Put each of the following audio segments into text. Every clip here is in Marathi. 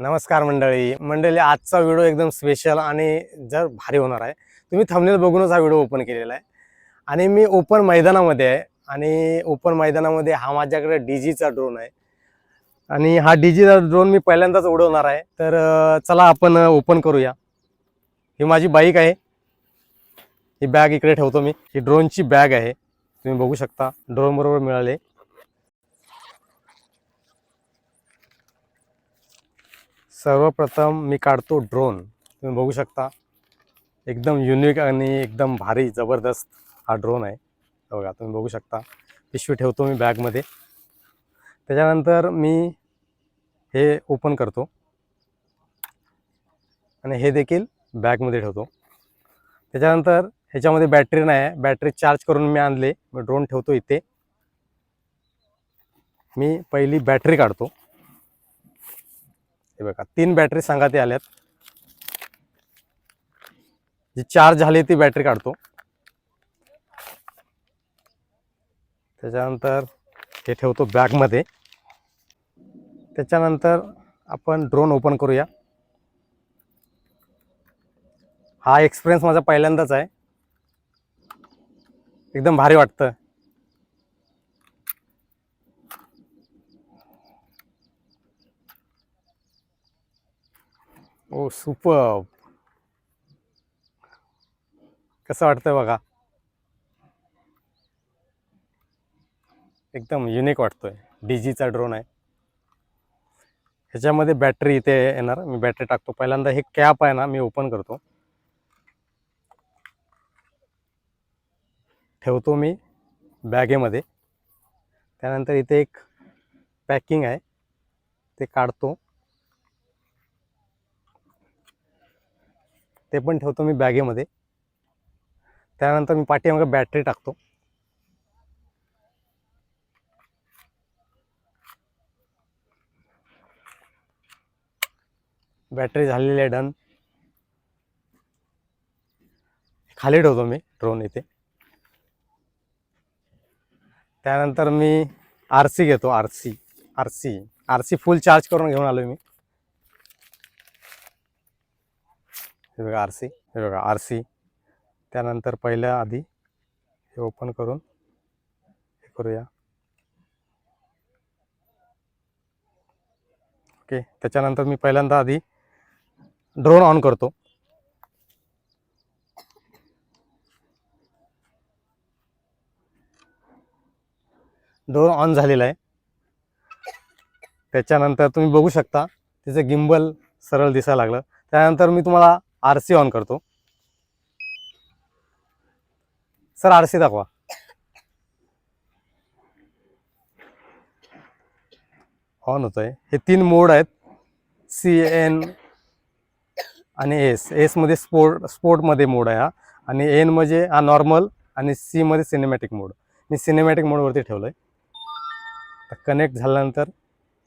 नमस्कार मंडळी. मंडळी आजचा व्हिडिओ एकदम स्पेशल आणि जर भारी होणार आहे तुम्ही थंबनेल बघूनच हा व्हिडिओ ओपन केलेला आहे. आणि मी ओपन मैदानामध्ये आहे आणि ओपन मैदानामध्ये हा माझ्याकडे डी जीचा ड्रोन आहे. आणि हा डी जीचा ड्रोन मी पहिल्यांदाच उडवणार आहे. तर चला आपण ओपन करूया. ही माझी बाईक आहे. ही बॅग इकडे ठेवतो मी. ही ड्रोनची बॅग आहे. तुम्ही बघू शकता. ड्रोन बरोबर मिळाले. सर्वप्रथम मी काढतो ड्रोन तुम्ही बघू शकता. एकदम युनिक आणि एकदम भारी जबरदस्त हा ड्रोन आहे. बघा तुम्ही बघू शकता. पिशवी ठेवतो मी बॅगमध्ये त्याच्यानंतर मी हे ओपन करतो. आणि हे देखील बॅगमध्ये ठेवतो. त्याच्यानंतर ह्याच्यामध्ये बॅटरी नाही आहे. बॅटरी चार्ज करून मी आणले. मी ड्रोन ठेवतो इथे. मी पहिली बॅटरी काढतो. हे बघा तीन बॅटरी सांगाते आल्यात. जी चार्ज झाली ती बॅटरी काढतो. त्याच्यानंतर हे ठेवतो बॅगमध्ये त्याच्यानंतर आपण ड्रोन ओपन करूया. हा एक्सपिरियन्स माझा पहिल्यांदाच आहे. एकदम भारी वाटतं. ओ सुपर कसं वाटतंय बघा. एकदम युनिक वाटतोय. डीजीचा ड्रोन आहे. ह्याच्यामध्ये बॅटरी इथे येणार. मी बॅटरी टाकतो. पहिल्यांदा हे कॅप आहे ना मी ओपन करतो. ठेवतो मी बॅगेमध्ये. त्यानंतर इथे एक पॅकिंग आहे. ते काढतो. ते पण ठेवतो मी बॅगेमध्ये. त्यानंतर मी पाठीमागे बॅटरी टाकतो. बॅटरी झालेली आहे डन. खाली ठेवतो मी ड्रोन इथे. त्यानंतर मी आर सी घेतो R C R C R C full charge करून घेऊन आलो मी. हे बघा आर सी हे बघा आर सी त्यानंतर पहिल्या आधी हे ओपन करून हे करूया. ओके त्याच्यानंतर मी पहिल्यांदा आधी ड्रोन ऑन करतो. डोर ऑन झालेला आहे. त्याच्यानंतर तुम्ही बघू शकता तिचं गिम्बल सरळ दिसायला लागलं. त्यानंतर मी तुम्हाला आर सी ऑन करतो. सर आर सी दाखवा. ऑन होतोय. हे तीन मोड आहेत. सी एन आणि एस एसमध्ये स्पोर्ट स्पोर्टमध्ये मोड आहे हा. आणि एन म्हणजे हा नॉर्मल आणि सीमध्ये सिनेमॅटिक मोड मी सिनेमॅटिक मोडवरती ठेवलं आहे कनेक्ट झाल्यानंतर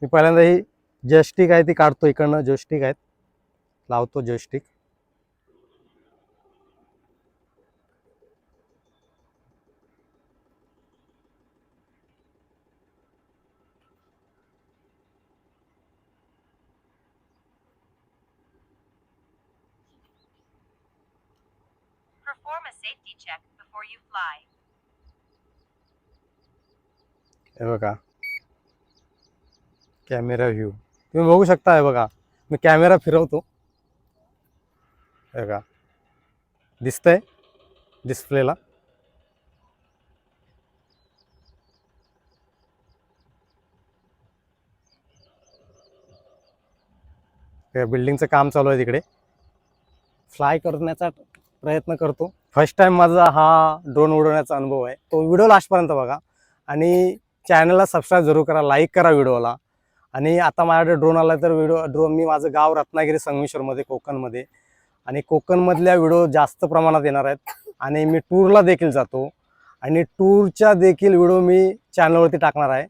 मी पहिल्यांदा ही जॉयस्टिक आहे ती काढतो इकडनं. जॉयस्टिक आहेत. लावतो joystick Perform a safety check before you fly. हे बघा. कॅमेरा व्ह्यू तुम्ही बघू शकता बघा. मी कॅमेरा फिरवतो. हे बघा. दिसतंय डिस्प्लेला बिल्डिंगचं काम चालू आहे तिकडे. फ्लाय करण्याचा प्रयत्न करतो. फर्स्ट टाइम माझा हा ड्रोन उडवण्याचा अनुभव आहे. तो व्हिडिओ लास्टपर्यंत बघा. आणि चॅनलला सबस्क्राईब जरूर करा लाईक करा व्हिडिओला आणि आता माझ्याकडे ड्रोन आला तर व्हिडिओ ड्रोन मी माझं गाव रत्नागिरी संगमेश्वरमध्ये कोकणमध्ये. आणि कोकणमधल्या व्हिडिओ जास्त प्रमाणात येणार आहेत. आणि मी टूरला देखील जातो. आणि टूरच्या देखील व्हिडिओ मी चॅनलवरती टाकणार आहे.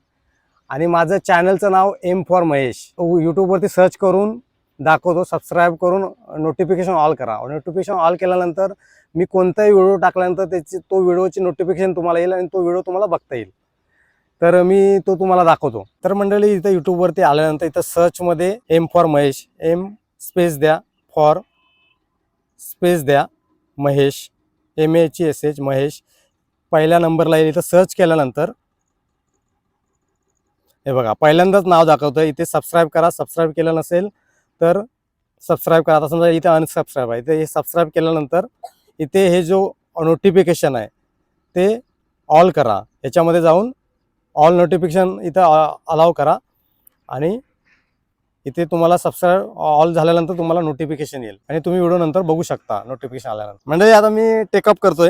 आणि माझं चॅनलचं नाव एम फॉर महेश यूट्यूबवरती सर्च करून दाखवतो सबस्क्राईब करून नोटिफिकेशन ऑल करा. नोटिफिकेशन ऑल केल्यानंतर मी कोणताही व्हिडिओ टाकल्यानंतर त्याची तो व्हिडिओची नोटिफिकेशन तुम्हाला येईल आणि तो व्हिडिओ तुम्हाला बघता येईल. तर मी तो तुम्हाला दाखवतो. तर मंडळी इथं यूट्यूबवरती आल्यानंतर इथं सर्चमध्ये M for Mahesh M space द्या फॉर स्पेस द्या Mahesh M H S H Mahesh. पहिल्या नंबरला येईल इथं सर्च केल्यानंतर हे बघा पहिल्यांदाच नाव दाखवतं इथे सबस्क्राईब करा. सबस्क्राईब केलं नसेल तर सबस्क्राईब करा. आता समजा इथे अनसबस्क्राईब आहे. इथे हे सबस्क्राईब केल्यानंतर इथे हे जो नोटिफिकेशन आहे ते ऑल करा. याच्यामध्ये जाऊन ऑल नोटिफिकेशन इथं अलाव करा. आणि इथे तुम्हाला सबस्क्राईब ऑल झाल्यानंतर तुम्हाला नोटिफिकेशन येईल. आणि तुम्ही व्हिडिओ नंतर बघू शकता नोटिफिकेशन आल्यानंतर. म्हणजे आता मी टेकअप करतोय.